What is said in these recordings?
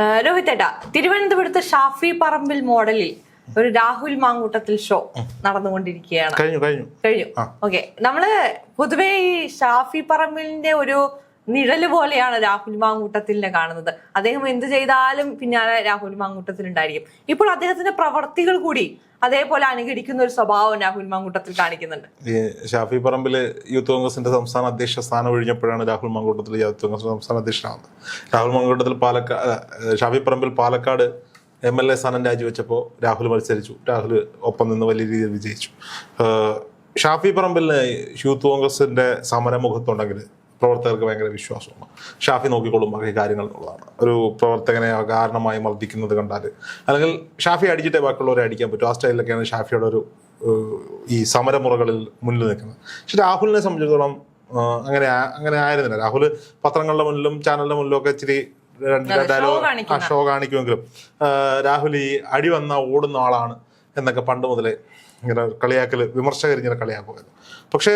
ഏഹ് രോഹിത് ഏട്ടാ തിരുവനന്തപുരത്ത് ഷാഫി പറമ്പിൽ മോഡലിൽ ഒരു രാഹുൽ മാങ്കൂട്ടത്തിൽ ഷോ നടന്നുകൊണ്ടിരിക്കുകയാണ്. കഴിഞ്ഞു കഴിഞ്ഞു. കഴിഞ്ഞു. ഓക്കെ. നമ്മൾ പൊതുവേ ഈ ഷാഫി പറമ്പിലിന്റെ ഒരു നിഴൽ പോലെയാണ് രാഹുൽ മാങ്കൂട്ടത്തിലിനെ കാണുന്നത്. അദ്ദേഹം എന്ത് ചെയ്താലും പിന്നാലെ രാഹുൽ മാങ്കൂട്ടത്തിൽ ഉണ്ടായിരിക്കും ഇപ്പോൾ അദ്ദേഹത്തിന്റെ പ്രവർത്തികൾ കൂടി അതേപോലെ അനുകരിക്കുന്ന ഒരു സ്വഭാവം രാഹുൽ മാങ്കൂട്ടത്തിൽ കാണിക്കുന്നുണ്ട്. ഷാഫി പറമ്പിൽ യൂത്ത് കോൺഗ്രസിന്റെ സംസ്ഥാന അധ്യക്ഷ സ്ഥാനം ഒഴിഞ്ഞപ്പോഴാണ് രാഹുൽ മാങ്കൂട്ടത്തിൽ യൂത്ത് കോൺഗ്രസ് സംസ്ഥാന അധ്യക്ഷനാവുന്നത്. Rahul Mamkootathil Palakkad Shafi Parambil Palakkad M L A സ്ഥാനം രാജിവെച്ചപ്പോൾ രാഹുൽ മത്സരിച്ചു. രാഹുൽ ഒപ്പം നിന്ന് വലിയ രീതിയിൽ വിജയിച്ചു. ഷാഫി പറമ്പിലിന് യൂത്ത് കോൺഗ്രസിന്റെ സമരമുഖത്തുണ്ടെങ്കിൽ പ്രവർത്തകർക്ക് ഭയങ്കര വിശ്വാസമാണ്. ഷാഫി നോക്കിക്കൊള്ളും ബാക്കി കാര്യങ്ങൾ എന്നുള്ളതാണ്. ഒരു പ്രവർത്തകനെ കാരണമായി മർദ്ദിക്കുന്നത് കണ്ടാൽ അല്ലെങ്കിൽ ഷാഫി അടിച്ചിട്ടേ ബാക്കിയുള്ളവരെ അടിക്കാൻ പറ്റും. ആ സ്റ്റൈലിലൊക്കെയാണ് ഷാഫിയുടെ ഒരു ഈ സമരമുറകളിൽ മുന്നിൽ നിൽക്കുന്നത്. പക്ഷെ രാഹുലിനെ സംബന്ധിച്ചിടത്തോളം അങ്ങനെ അങ്ങനെ ആയിരുന്നില്ല. രാഹുൽ പത്രങ്ങളുടെ മുന്നിലും ചാനലിന്റെ മുന്നിലും ഒക്കെ ഇച്ചിരി ഡയലോഗ് ആ. ഷോ കാണിക്കുമെങ്കിലും രാഹുൽ ഈ അടി വന്ന ഓടുന്ന ആളാണ് എന്നൊക്കെ പണ്ട് മുതലേ ഇങ്ങനെ കളിയാക്കൽ വിമർശകർ ഇങ്ങനെ കളിയാക്കുമായിരുന്നു പക്ഷേ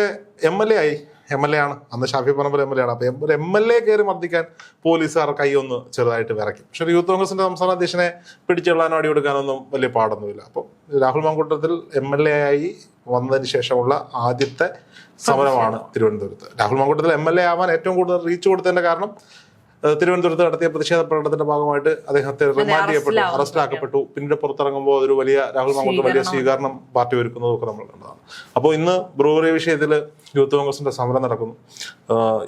എം എൽ എ ആയി. എം എൽ എ ആണ്. അന്ന് Shafi Parambil M L A ആണ്. അപ്പൊ ഒരു എം എൽ എ കയറി മർദ്ദിക്കാൻ പോലീസുകാർ കൈ ഒന്ന് ചെറുതായിട്ട് വിറയ്ക്കും. പക്ഷെ യൂത്ത് കോൺഗ്രസിന്റെ സംസ്ഥാന അധ്യക്ഷനെ പിടിച്ചെള്ളാനോ അടി കൊടുക്കാനൊന്നും വലിയ പാടൊന്നുമില്ല. അപ്പം Rahul Mamkootathil M L A ആയി വന്നതിന് ശേഷമുള്ള ആദ്യത്തെ സമരമാണ് തിരുവനന്തപുരത്ത്. Rahul Mamkootathil M L A ആവാൻ ഏറ്റവും കൂടുതൽ റീച്ച് കൊടുത്തതിന്റെ കാരണം തിരുവനന്തപുരത്ത് നടത്തിയ പ്രതിഷേധ പ്രകടനത്തിന്റെ ഭാഗമായിട്ട് അദ്ദേഹത്തെ റിമാൻഡ് ചെയ്യപ്പെട്ടു. അറസ്റ്റിലാക്കപ്പെട്ടു. പിന്നീട് പുറത്തിറങ്ങുമ്പോൾ അതൊരു വലിയ രാഹുൽ മാങ്കൂട്ടം വലിയ സ്വീകരണം. പാർട്ടി ഒരുക്കുന്നതും ഒക്കെ നമ്മൾ കണ്ടതാണ്. അപ്പോൾ ഇന്ന് ബ്രൂവറി വിഷയത്തിൽ യൂത്ത് കോൺഗ്രസിന്റെ സമരം നടക്കുന്നു.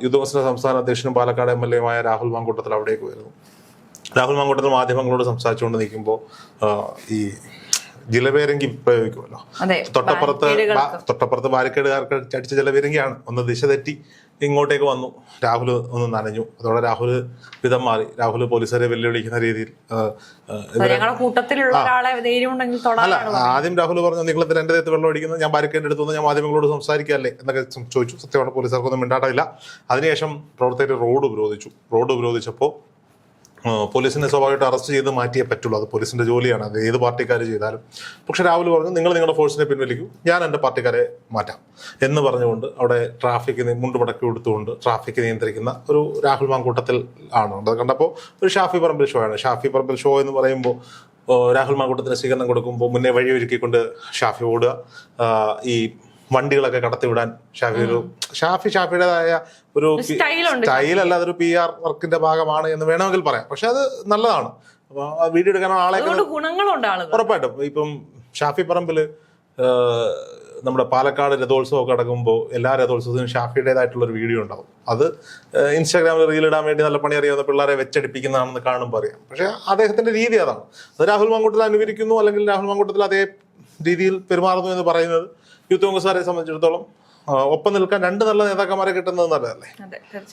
യൂത്ത് കോൺഗ്രസിന്റെ സംസ്ഥാന അധ്യക്ഷനും പാലക്കാട് എം എൽ എയുമായ രാഹുൽ മാങ്കൂട്ടത്തിൽ അവിടേക്ക് വരുന്നു. രാഹുൽ മാങ്കൂട്ടത്തിൽ മാധ്യമങ്ങളോട് സംസാരിച്ചുകൊണ്ട് നിൽക്കുമ്പോൾ ഈ ജിലപേരങ്കി പ്രയോഗിക്കുമല്ലോ തൊട്ടപ്പുറത്ത് തൊട്ടപ്പുറത്ത് ബാരിക്കേഡുകാർക്ക് അടിച്ച ജലപേരങ്കിയാണ് ഒന്ന് ദിശ തെറ്റി ഇങ്ങോട്ടേക്ക് വന്നു. രാഹുൽ ഒന്ന് നനഞ്ഞു. അതോടെ രാഹുൽ വിധം മാറി. രാഹുൽ പോലീസുകാരെ വെല്ലുവിളിക്കുന്ന രീതിയിൽ അല്ല ആദ്യം രാഹുൽ പറഞ്ഞു നിങ്ങളത്തിൽ എന്റെ ദേഹത്ത് വെള്ളം അടിക്കുന്നത് ഞാൻ ബാരിക്കേഡ് എടുത്തു ഞാൻ മാധ്യമങ്ങളോട് സംസാരിക്കാല്ലേ എന്നൊക്കെ ചോദിച്ചു. സത്യമാണ് പോലീസുകാർക്കൊന്നും മിണ്ടാട്ടമില്ല അതിനുശേഷം പ്രവർത്തകർ റോഡ് ഉപരോധിച്ചു. റോഡ് ഉപരോധിച്ചപ്പോൾ പോലീസിനെ സ്വാഭാവികമായിട്ട് അറസ്റ്റ് ചെയ്ത് മാറ്റിയേ പറ്റുള്ളൂ. അത് പോലീസിന്റെ ജോലിയാണ്. അത് ഏത് പാർട്ടിക്കാർ ചെയ്താലും. പക്ഷെ രാഹുൽ പറഞ്ഞു നിങ്ങൾ നിങ്ങളുടെ ഫോഴ്സിനെ പിൻവലിക്കൂ. ഞാൻ എന്റെ പാർട്ടിക്കാരെ മാറ്റാം. എന്ന് പറഞ്ഞുകൊണ്ട് അവിടെ ട്രാഫിക് മുണ്ട് മടക്കി കൊടുത്തുകൊണ്ട് ട്രാഫിക് നിയന്ത്രിക്കുന്ന ഒരു രാഹുൽ മാങ്കൂട്ടത്തിൽ ആണ്. അത് കണ്ടപ്പോൾ ഒരു ഷാഫി പറമ്പിൽ ഷോ ആണ്. ഷാഫി പറമ്പിൽ ഷോ എന്ന് പറയുമ്പോൾ രാഹുൽ മാങ്കൂട്ടത്തിന് സ്വീകരണം കൊടുക്കുമ്പോൾ മുന്നേ വഴിയൊരുക്കിക്കൊണ്ട് ഷാഫി ഓടുക ഈ വണ്ടികളൊക്കെ കടത്തിവിടാൻ ഷാഫി ഒരു ഷാഫി ഷാഫിയുടേതായ ഒരു സ്റ്റൈൽ അല്ല അതൊരു പി ആർ വർക്കിന്റെ ഭാഗമാണ് എന്ന് വേണമെങ്കിൽ പറയാം. പക്ഷെ അത് നല്ലതാണ്. അപ്പൊ വീഡിയോ എടുക്കാൻ ആളെ ഉറപ്പായിട്ടും. ഇപ്പം ഷാഫി പറമ്പിൽ നമ്മുടെ പാലക്കാട് രഥോത്സവം ഒക്കെ നടക്കുമ്പോൾ എല്ലാ രഥോത്സവത്തിനും ഷാഫിയുടേതായിട്ടുള്ള ഒരു വീഡിയോ ഉണ്ടാവും. അത് ഇൻസ്റ്റാഗ്രാമിൽ റീൽ ഇടാൻ വേണ്ടി നല്ല പണി അറിയാവുന്ന പിള്ളേരെ വെച്ചടിപ്പിക്കുന്നതാണെന്ന് കാണുമ്പോൾ അറിയാം. പക്ഷെ അദ്ദേഹത്തിന്റെ രീതി അതാണ്. അത് രാഹുൽ മാങ്കൂട്ടത്തിൽ അനുകരിക്കുന്നു അല്ലെങ്കിൽ രാഹുൽ മാങ്കൂട്ടത്തിൽ അതേ രീതിയിൽ പെരുമാറുന്നു എന്ന് പറയുന്നത് യൂത്ത് കോൺഗ്രസ്സുകാരെ സംബന്ധിച്ചിടത്തോളം ഒപ്പം നിൽക്കാൻ രണ്ട് നല്ല നേതാക്കന്മാരെ കിട്ടുന്നത് നല്ലതല്ലേ?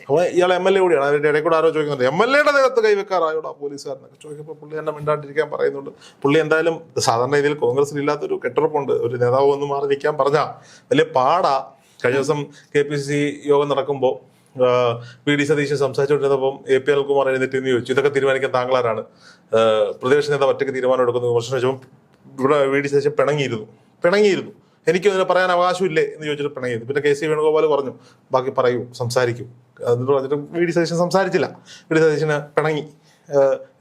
അപ്പോൾ ഇയാൾ എം എൽ എ കൂടിയാണ്. അവരുടെ ഇടയിൽ കൂടെ ആരോ ചോദിക്കുന്നുണ്ട്. എം എൽ എയുടെ ദേഹത്ത് കൈവെക്കാറായോടാ പോലീസുകാരനൊക്കെ? ചോദിക്കുമ്പോൾ പുള്ളി എന്നെ മിണ്ടാണ്ടിരിക്കാൻ പറയുന്നുണ്ട്. പുള്ളി എന്തായാലും സാധാരണ രീതിയിൽ കോൺഗ്രസിൽ ഇല്ലാത്തൊരു കെട്ടുറപ്പുണ്ട്. ഒരു നേതാവ് ഒന്ന് മാറി നിൽക്കാൻ പറഞ്ഞാ വലിയ പാടാ. കഴിഞ്ഞ ദിവസം കെ പി സി യോഗം നടക്കുമ്പോൾ വി ഡി സതീശൻ സംസാരിച്ചുകൊണ്ടിരുന്നപ്പം എ പി അൽകുമാർ എഴുന്നേറ്റ് എന്ന് ചോദിച്ചു ഇതൊക്കെ തീരുമാനിക്കാൻ താങ്കളാരാണ്? പ്രതിപക്ഷ നേതാവ് ഒറ്റയ്ക്ക് തീരുമാനം എടുക്കുന്ന വിമർശനം വെച്ചപ്പോൾ ഇവിടെ വി ഡി സതീശൻ പിണങ്ങിയിരുന്നു. പിണങ്ങിയിരുന്നു. എനിക്ക് അതിനെ പറയാൻ അവകാശമില്ലേ എന്ന് ചോദിച്ചിട്ട് പിണങ്ങിയത് പിന്നെ കെ സി വേണുഗോപാൽ പറഞ്ഞു ബാക്കി പറയൂ സംസാരിക്കൂ. എന്നിട്ട് പറഞ്ഞിട്ട് വി ഡി സതീശൻ സംസാരിച്ചില്ല. വി ഡി സതീശന് പിണങ്ങി.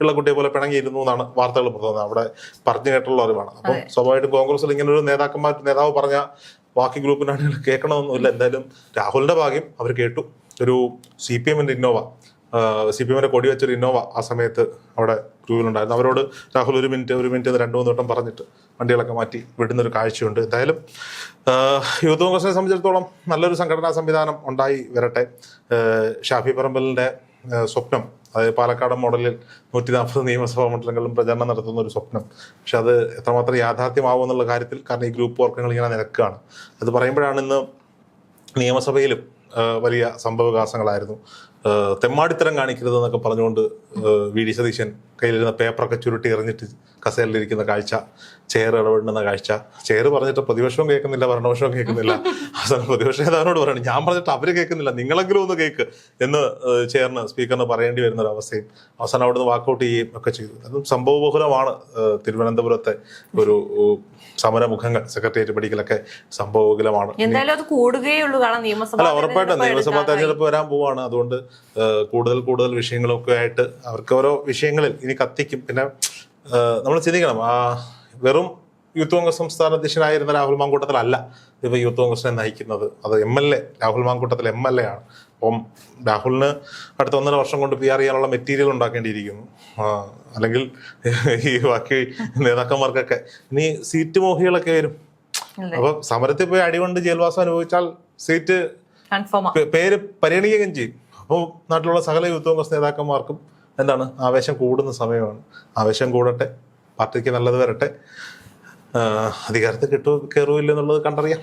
ഉള്ള കുട്ടിയെ പോലെ പിണങ്ങിയിരുന്നു എന്നാണ് വാർത്തകൾ പുറത്തുന്നത് അവിടെ പറഞ്ഞു കേട്ടുള്ള അറിവാണ്. അപ്പം സ്വാഭാവികമായിട്ടും കോൺഗ്രസിൽ ഇങ്ങനെ ഒരു നേതാക്കന്മാർ നേതാവ് പറഞ്ഞ ബാക്കി ഗ്രൂപ്പിനാണെങ്കിൽ കേൾക്കണമെന്നില്ല എന്തായാലും രാഹുലിന്റെ ഭാഗ്യം അവർ കേട്ടു. ഒരു സി പി എമ്മിന്റെ ഇന്നോവ സി പി എമ്മിന്റെ കൊടി വെച്ചൊരു ഇന്നോവ ആ സമയത്ത് അവിടെ ഗ്രൂപ്പിലുണ്ടായിരുന്നു അവരോട് രാഹുൽ ഒരു മിനിറ്റ് ഒരു മിനിറ്റ് എന്ന് രണ്ടു മൂന്ന് വട്ടം പറഞ്ഞിട്ട് വണ്ടികളൊക്കെ മാറ്റി വിടുന്ന ഒരു കാഴ്ചയുണ്ട്. എന്തായാലും യൂത്ത് കോൺഗ്രസിനെ സംബന്ധിച്ചിടത്തോളം നല്ലൊരു സംഘടനാ സംവിധാനം ഉണ്ടായി വരട്ടെ. ഷാഫി പറമ്പലിന്റെ സ്വപ്നം അതായത് പാലക്കാട് മോഡലിൽ നൂറ്റി നാൽപ്പത് നിയമസഭാ മണ്ഡലങ്ങളിലും പ്രചരണം നടത്തുന്ന ഒരു സ്വപ്നം. പക്ഷെ അത് എത്രമാത്രം യാഥാർത്ഥ്യമാവും എന്നുള്ള കാര്യത്തിൽ കാരണം ഈ ഗ്രൂപ്പ് വർക്കങ്ങൾ ഇങ്ങനെ നിരക്കുകയാണ്. അത് പറയുമ്പോഴാണ് ഇന്ന് നിയമസഭയിലും വലിയ സംഭവവികാസങ്ങളായിരുന്നു. തെമ്മാടിത്തരം കാണിക്കരുത് എന്നൊക്കെ പറഞ്ഞുകൊണ്ട് വി. ഡി. സതീശൻ കയ്യിലിരുന്ന പേപ്പറൊക്കെ ചുരുട്ടി എറിഞ്ഞിട്ട് കസേരയിലിരിക്കുന്ന കാഴ്ച ചെയർ ഇടപെടുന്ന കാഴ്ച. ചെയർ പറഞ്ഞിട്ട് പ്രതിപക്ഷവും കേൾക്കുന്നില്ല ഭരണപക്ഷവും കേൾക്കുന്നില്ല. അവസാനം പ്രതിപക്ഷ നേതാവിനോട് പറയണം ഞാൻ പറഞ്ഞിട്ട് അവർ കേൾക്കുന്നില്ല നിങ്ങളെങ്കിലും ഒന്ന് കേൾക്ക് എന്ന് ചെയറിന് സ്പീക്കറിന് പറയേണ്ടി വരുന്ന ഒരു അവസ്ഥയും അവസാനം അവിടുന്ന് വാക്കൗട്ട് ചെയ്യുകയും ഒക്കെ ചെയ്തു. അതും സംഭവബഹുലമാണ് തിരുവനന്തപുരത്തെ ഒരു സമരമുഖങ്ങൾ സെക്രട്ടേറിയറ്റ് പഠിക്കലൊക്കെ സംഭവബഹുലമാണ്. എന്തായാലും അത് കൂടുകയുള്ളൂ കാരണം നിയമസഭ ഉറപ്പായിട്ടും നിയമസഭാ തെരഞ്ഞെടുപ്പ് വരാൻ പോവാണ്. അതുകൊണ്ട് കൂടുതൽ കൂടുതൽ വിഷയങ്ങളൊക്കെ ആയിട്ട് അവർക്ക് ഓരോ വിഷയങ്ങളിൽ ഇനി കത്തിക്കും. പിന്നെ നമ്മൾ ചിന്തിക്കണം. ആ വെറും യൂത്ത് കോൺഗ്രസ് സംസ്ഥാന അധ്യക്ഷനായിരുന്ന രാഹുൽ മാങ്കൂട്ടത്തിലല്ല ഇപ്പൊ യൂത്ത് കോൺഗ്രസിനെ നയിക്കുന്നത്. അത് M L A Rahul Mamkootathil M L A ആണ്. അപ്പം രാഹുലിന് അടുത്ത ഒന്നര വർഷം കൊണ്ട് പി ആർ ചെയ്യാനുള്ള മെറ്റീരിയൽ ഉണ്ടാക്കേണ്ടിയിരിക്കുന്നു. അല്ലെങ്കിൽ ഈ ബാക്കി നേതാക്കന്മാർക്കൊക്കെ ഇനി സീറ്റ് മോഹികളൊക്കെ വരും. അപ്പൊ സമരത്തിൽ പോയി അടികൊണ്ട് ജയിൽവാസം അനുഭവിച്ചാൽ സീറ്റ് പേര് പരിഗണിക്കുകയും ചെയ്യും. അപ്പോൾ നാട്ടിലുള്ള സകല യൂത്ത് കോൺഗ്രസ് നേതാക്കന്മാർക്കും എന്താണ്? ആവേശം കൂടുന്ന സമയമാണ്. ആവേശം കൂടട്ടെ. പാർട്ടിക്ക് നല്ലത് വരട്ടെ. അധികാരത്തിൽ കിട്ടുമോ കയറുമില്ല എന്നുള്ളത് കണ്ടറിയാം.